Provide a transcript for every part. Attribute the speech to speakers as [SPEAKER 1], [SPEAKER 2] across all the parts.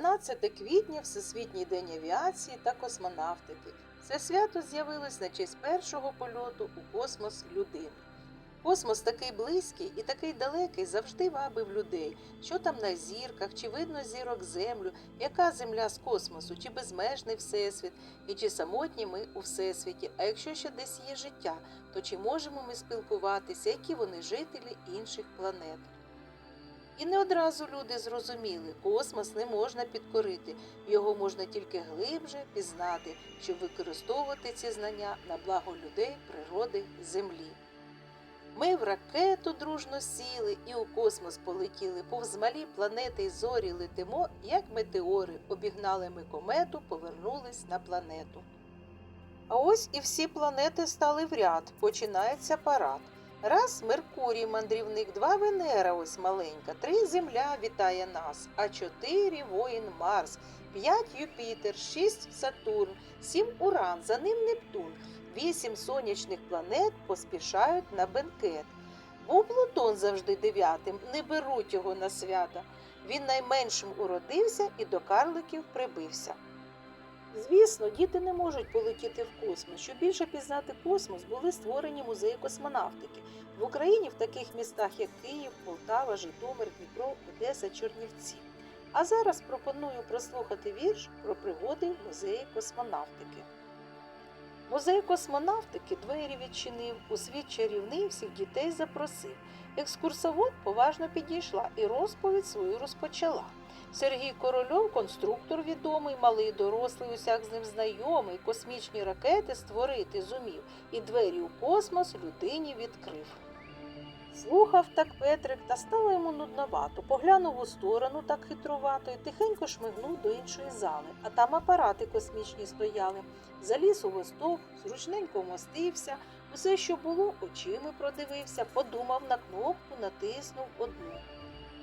[SPEAKER 1] 12 квітня Всесвітній день авіації та космонавтики. Це свято з'явилось на честь першого польоту у космос людини. Космос такий близький і такий далекий завжди вабив людей, що там на зірках, чи видно зірок землю, яка земля з космосу, чи безмежний всесвіт, і чи самотні ми у всесвіті. А якщо ще десь є життя, то чи можемо ми спілкуватися, які вони жителі інших планет? І не одразу люди зрозуміли, космос не можна підкорити, його можна тільки глибше пізнати, щоб використовувати ці знання на благо людей, природи, землі. Ми в ракету дружно сіли і у космос полетіли, повз малі планети й зорі летимо, як метеори, обігнали ми комету, повернулись на планету. А ось і всі планети стали в ряд, починається парад. Раз Меркурій мандрівник, два Венера ось маленька, три Земля вітає нас, а чотири воїн Марс, п'ять Юпітер, шість Сатурн, сім Уран, за ним Нептун, вісім сонячних планет поспішають на бенкет. Був Плутон завжди дев'ятим, не беруть його на свята. Він найменшим уродився і до карликів прибився. Звісно, діти не можуть полетіти в космос. Щоб більше пізнати космос, були створені музеї космонавтики. В Україні в таких містах, як Київ, Полтава, Житомир, Дніпро, Одеса, Чернівці. А зараз пропоную прослухати вірш про пригоди музеї космонавтики. Музей космонавтики двері відчинив, у світ чарівний всіх дітей запросив. Екскурсовод поважно підійшла і розповідь свою розпочала. Сергій Корольов, конструктор відомий, малий дорослий, усяк з ним знайомий, космічні ракети створити зумів і двері у космос людині відкрив. Слухав так Петрик, та стало йому нудновато. Поглянув у сторону так хитрувато і тихенько шмигнув до іншої зали, а там апарати космічні стояли. Заліз у восток, зручненько вмостився, усе, що було, очима продивився, подумав на кнопку, натиснув одну.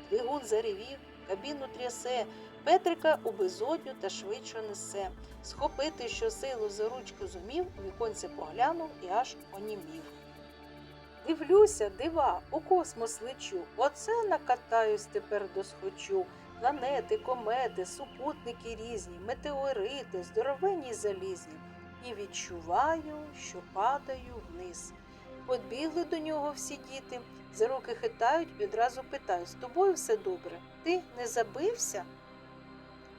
[SPEAKER 1] Двигун заревів, кабіну трясе, Петрика у безодню та швидше несе. Схопити щосилу за ручку зумів, віконце поглянув і аж онімів. Дивлюся, дива, у космос лечу, оце накатаюсь тепер досхочу. Планети, комети, супутники різні, метеорити, здоровенні залізні. І відчуваю, що падаю вниз. Подбігли до нього всі діти, за руки хитають і одразу питають, з тобою все добре? Ти не забився?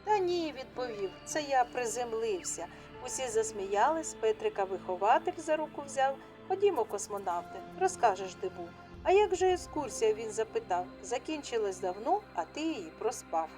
[SPEAKER 1] Та ні, відповів, це я приземлився. Усі засміялись, Петрика вихователь за руку взяв. Ходімо, космонавте, розкажеш, де був. А як же екскурсія, він запитав, закінчилась давно, а ти її проспав.